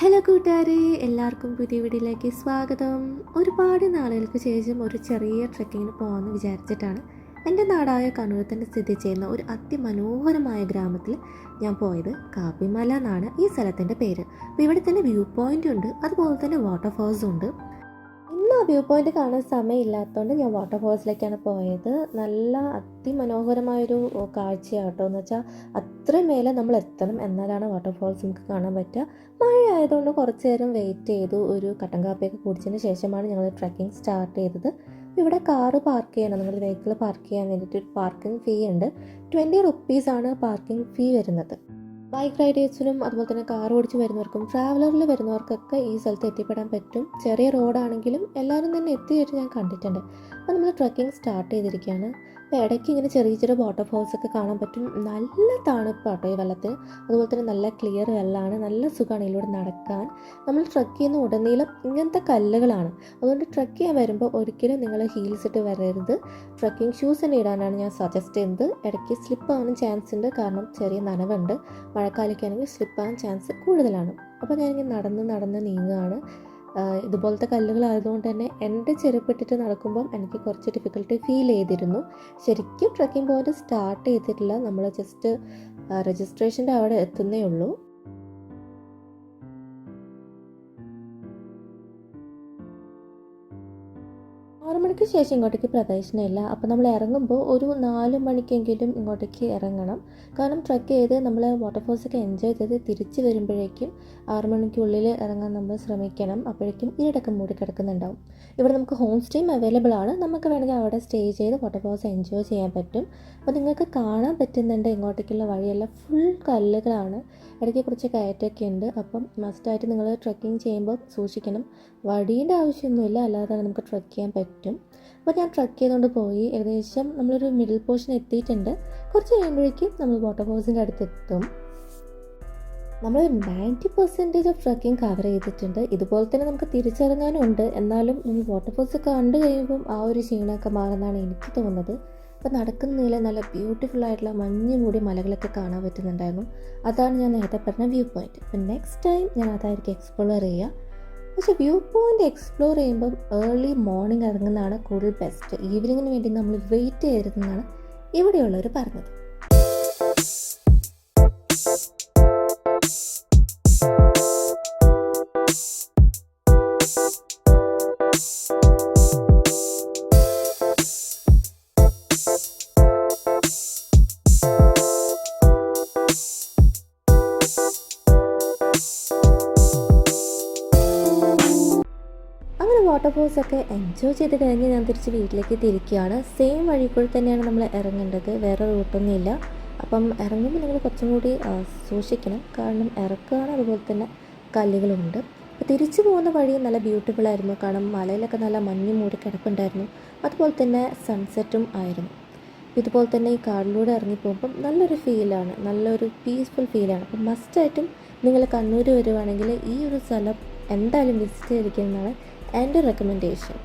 Hello കൂട്ടുകാരെ എല്ലാവർക്കും പുതിയ വീഡിയോയിലേക്ക് സ്വാഗതം. ഒരുപാട് നാളുകൾക്ക് ശേഷം ഒരു ചെറിയ ട്രക്കിങ്ങിന് പോകാമെന്ന് വിചാരിച്ചിട്ടാണ് എന്റെ നാടായ കണ്ണൂർ തന്നെ സ്ഥിതി ചെയ്യുന്ന ഒരു അതിമനോഹരമായ ഗ്രാമത്തിൽ ഞാൻ പോയത്. കാപ്പിമല എന്നാണ് ഈ സ്ഥലത്തിന്റെ പേര്. അപ്പോൾ ഇവിടെ തന്നെ വ്യൂ പോയിന്റ് ഉണ്ട് അതുപോലെ തന്നെ വാട്ടർഫോൾസും ഉണ്ട്. വ്യൂ പോയിന്റ് കാണാൻ സമയമില്ലാത്തതുകൊണ്ട് ഞാൻ വാട്ടർഫോൾസിലേക്കാണ് പോയത്. നല്ല അതിമനോഹരമായൊരു കാഴ്ചയാട്ടോ. എന്ന് വെച്ചാൽ അത്രയും മേലെ നമ്മൾ എത്തണം എന്നാലാണ് വാട്ടർഫോൾസ് നമുക്ക് കാണാൻ പറ്റുക. മഴ ആയതുകൊണ്ട് കുറച്ച് നേരം വെയിറ്റ് ചെയ്തു. ഒരു കട്ടൻ കാപ്പിയൊക്കെ കുടിച്ചതിന് ശേഷമാണ് ഞങ്ങൾ ട്രക്കിംഗ് സ്റ്റാർട്ട് ചെയ്തത്. ഇവിടെ കാറ് പാർക്ക് ചെയ്യണം. നിങ്ങൾ വെഹിക്കിൾ പാർക്ക് ചെയ്യാൻ വേണ്ടിയിട്ട് പാർക്കിംഗ് ഫീ ഉണ്ട്. ട്വന്റി റുപ്പീസാണ് പാർക്കിംഗ് ഫീ വരുന്നത്. ബൈക്ക് റൈഡേഴ്സിനും അതുപോലെ തന്നെ കാർ ഓടിച്ച് വരുന്നവർക്കും ട്രാവലറിൽ വരുന്നവർക്കൊക്കെ ഈ സ്ഥലത്ത് എത്തിപ്പെടാൻ പറ്റും. ചെറിയ റോഡാണെങ്കിലും എല്ലാവരും തന്നെ എത്തിയിട്ട് ഞാൻ കണ്ടിട്ടുണ്ട്. അപ്പോൾ നമ്മൾ ട്രക്കിംഗ് സ്റ്റാർട്ട് ചെയ്തിരിക്കുകയാണ്. അപ്പോൾ ഇടയ്ക്ക് ഇങ്ങനെ ചെറിയ ചെറിയ വാട്ടർ ഫോൾസ് ഒക്കെ കാണാൻ പറ്റും. നല്ല തണുപ്പാട്ടോ ഈ വെള്ളത്തിന്. അതുപോലെ തന്നെ നല്ല ക്ലിയർ വെള്ളമാണ് നല്ല സുഖമാണ് ഇതിലൂടെ നടക്കാൻ. നമ്മൾ ട്രക്ക് ചെയ്യുന്ന ഉടനീളം ഇങ്ങനത്തെ കല്ലുകളാണ്. അതുകൊണ്ട് ട്രക്ക് ചെയ്യാൻ വരുമ്പോൾ ഒരിക്കലും നിങ്ങൾ ഹീൽസ് ഇട്ട് വരരുത്. ട്രക്കിംഗ് ഷൂസ് തന്നെ ഇടാനാണ് ഞാൻ സജസ്റ്റ് ചെയ്യുന്നത്. ഇടയ്ക്ക് സ്ലിപ്പ് ആവാനും ചാൻസ് ഉണ്ട്. കാരണം ചെറിയ നനവുണ്ട്. മഴക്കാലൊക്കെയാണെങ്കിൽ സ്ലിപ്പ് ആവാൻ ചാൻസ് കൂടുതലാണ്. അപ്പോൾ ഞാനിങ്ങനെ നടന്ന് നടന്ന് നീങ്ങുകയാണ്. ഇതുപോലത്തെ കല്ലുകളായതുകൊണ്ട് തന്നെ എന്റെ ചെരുപ്പിട്ടിട്ട് നടക്കുമ്പം എനിക്ക് കുറച്ച് ഡിഫിക്കൽട്ടി ഫീൽ ചെയ്തിരുന്നു. ശരിക്കും ട്രക്കിംഗ് പോയിന്റ് സ്റ്റാർട്ട് ചെയ്തിട്ടില്ല. നമ്മൾ ജസ്റ്റ് രജിസ്ട്രേഷന്റെ അവിടെ എത്തുന്നേ ഉള്ളൂ. ആറ് മണിക്ക് ശേഷം ഇങ്ങോട്ടേക്ക് പ്രവേശനമില്ല. അപ്പോൾ നമ്മൾ ഇറങ്ങുമ്പോൾ ഒരു നാല് മണിക്കെങ്കിലും ഇങ്ങോട്ടേക്ക് ഇറങ്ങണം. കാരണം ട്രക്ക് ചെയ്ത് നമ്മൾ വാട്ടർഫോൾസൊക്കെ എൻജോയ് ചെയ്ത് തിരിച്ച് വരുമ്പോഴേക്കും ആറ് മണിക്കുള്ളിൽ ഇറങ്ങാൻ നമ്മൾ ശ്രമിക്കണം. അപ്പോഴേക്കും ഇരുടക്കം മൂടി കിടക്കുന്നുണ്ടാവും. ഇവിടെ നമുക്ക് ഹോം സ്റ്റേയും അവൈലബിൾ ആണ്. നമുക്ക് വേണമെങ്കിൽ അവിടെ സ്റ്റേ ചെയ്ത് വാട്ടർഫോൾസ് എൻജോയ് ചെയ്യാൻ പറ്റും. അപ്പോൾ നിങ്ങൾക്ക് കാണാൻ പറ്റുന്നുണ്ട് ഇങ്ങോട്ടേക്കുള്ള വഴിയെല്ലാം. ഫുൾ കല്ലുകളാണ്. ഇടയ്ക്ക് കുറച്ച് കയറ്റൊക്കെ ഉണ്ട്. അപ്പം മസ്റ്റായിട്ട് നിങ്ങൾ ട്രക്കിംഗ് ചെയ്യുമ്പോൾ സൂക്ഷിക്കണം. വടീന്റെ ആവശ്യമൊന്നുമില്ല. അല്ലാതെ നമുക്ക് ട്രക്ക് ചെയ്യാൻ പറ്റും. അപ്പോൾ ഞാൻ ട്രക്ക് ചെയ്തുകൊണ്ട് പോയി. ഏകദേശം നമ്മളൊരു മിഡിൽ പോർഷൻ എത്തിയിട്ടുണ്ട്. കുറച്ച് കഴിയുമ്പോഴേക്കും നമ്മൾ വാട്ടർഫോൾസിന്റെ അടുത്ത് എത്തും നമ്മൾ ninety percentage of trekking cover ചെയ്തിട്ടുണ്ട്. ഇതുപോലെ തന്നെ നമുക്ക് തിരിച്ചിറങ്ങാനുണ്ട് എന്നാലും നമ്മൾ വാട്ടർഫോൾസ് കണ്ടു കഴിയുമ്പം ആ ഒരു ക്ഷീണമൊക്കെ മാറുന്നതാണ് എനിക്ക് തോന്നുന്നത്. അപ്പോൾ നടക്കുന്നതിൽ നല്ല ബ്യൂട്ടിഫുൾ ആയിട്ടുള്ള മഞ്ഞ് മൂടിയ മലകളൊക്കെ കാണാൻ പറ്റുന്നുണ്ടായിരുന്നു. അതാണ് ഞാൻ നേരത്തെ പറഞ്ഞ വ്യൂ പോയിന്റ് അപ്പം നെക്സ്റ്റ് ടൈം ഞാൻ അതായിരിക്കും എക്സ്പ്ലോർ ചെയ്യുക. പക്ഷേ വ്യൂ പോയിന്റ് എക്സ്പ്ലോർ ചെയ്യുമ്പം ഏർലി മോർണിംഗ് ഇറങ്ങുന്നതാണ് കൂടുതൽ ബെസ്റ്റ് ഈവനിങ്ങിന് വേണ്ടി നമ്മൾ വെയിറ്റ് ചെയ്തിരുന്നതാണ് ഇവിടെയുള്ളവർ പറഞ്ഞത്. അങ്ങനെ വാട്ടർഫോൾസ് ഒക്കെ എൻജോയ് ചെയ്ത് കഴിഞ്ഞ് ഞാൻ തിരിച്ച് വീട്ടിലേക്ക് തിരിക്കുകയാണ്. സെയിം വഴി കൂടി തന്നെയാണ് നമ്മൾ ഇറങ്ങേണ്ടത്. വേറെ റൂട്ടൊന്നും ഇല്ല അപ്പം ഇറങ്ങുമ്പോൾ നിങ്ങൾ കുറച്ചും കൂടി സൂക്ഷിക്കണം. കാരണം ഇറക്കുകയാണ് അതുപോലെ തന്നെ കല്ലുകളുണ്ട്. അപ്പോൾ തിരിച്ചു പോകുന്ന വഴി നല്ല ബ്യൂട്ടിഫുൾ ആയിരുന്നു. കാരണം മലയിലൊക്കെ നല്ല മഞ്ഞ് മൂടി കിടപ്പുണ്ടായിരുന്നു. അതുപോലെ തന്നെ സൺസെറ്റും ആയിരുന്നു. ഇതുപോലെ തന്നെ ഈ കാടിലൂടെ ഇറങ്ങി പോകുമ്പം നല്ലൊരു ഫീലാണ് നല്ലൊരു പീസ്ഫുൾ ഫീലാണ് അപ്പം മസ്റ്റായിട്ടും നിങ്ങൾ കണ്ണൂർ വരുവാണെങ്കിൽ ഈ ഒരു സ്ഥലം എന്തായാലും വിസിറ്റ് ചെയ്തിരിക്കുന്നതാണ് എന്റെ റെക്കമെൻഡേഷൻ